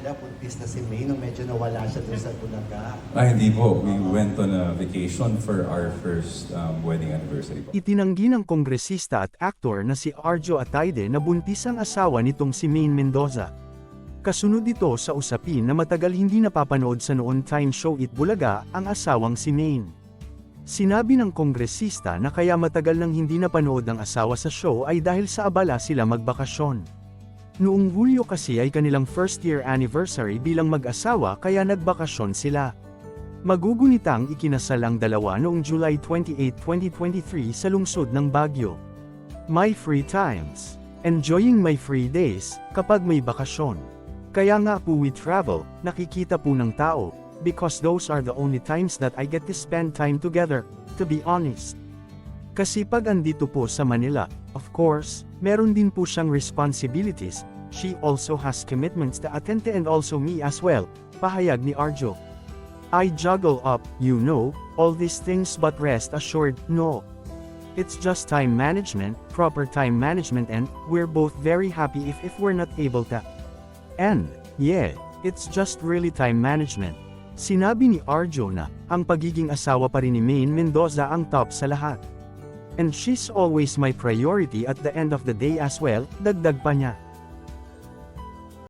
nila, puntis na si May nung medyo nawala siya doon sa Bulaga. Ah, hindi po. We went on a vacation for our first um, wedding anniversary po. Itinanggi ng kongresista at aktor na si Arjo Ataide na buntis ang asawa nitong si Maine Mendoza. Kasunod ito sa usapin na matagal hindi napapanood sa noon time show It Bulaga ang asawang si Maine. Sinabi ng kongresista na kaya matagal nang hindi napanood ang asawa sa show ay dahil sa abala sila magbakasyon. Noong Hulyo kasi ay kanilang first year anniversary bilang mag-asawa kaya nagbakasyon sila. Magugunitang ikinasal ang dalawa noong July 28, 2023 sa lungsod ng Baguio. My free times. Enjoying my free days, kapag may bakasyon. Kaya nga po we travel, nakikita po ng tao, because those are the only times that I get to spend time together, to be honest. Kasi pag andito po sa Manila, of course, meron din po siyang responsibilities, she also has commitments to attend to and also me as well, pahayag ni Arjo. I juggle up, you know, all these things but rest assured, no. It's just time management, proper time management and, we're both very happy if, if we're not able to. And, yeah, it's just really time management. Sinabi ni Arjo na, ang pagiging asawa pa rin ni Maine Mendoza ang top sa lahat. And she's always my priority at the end of the day as well, dagdag pa niya.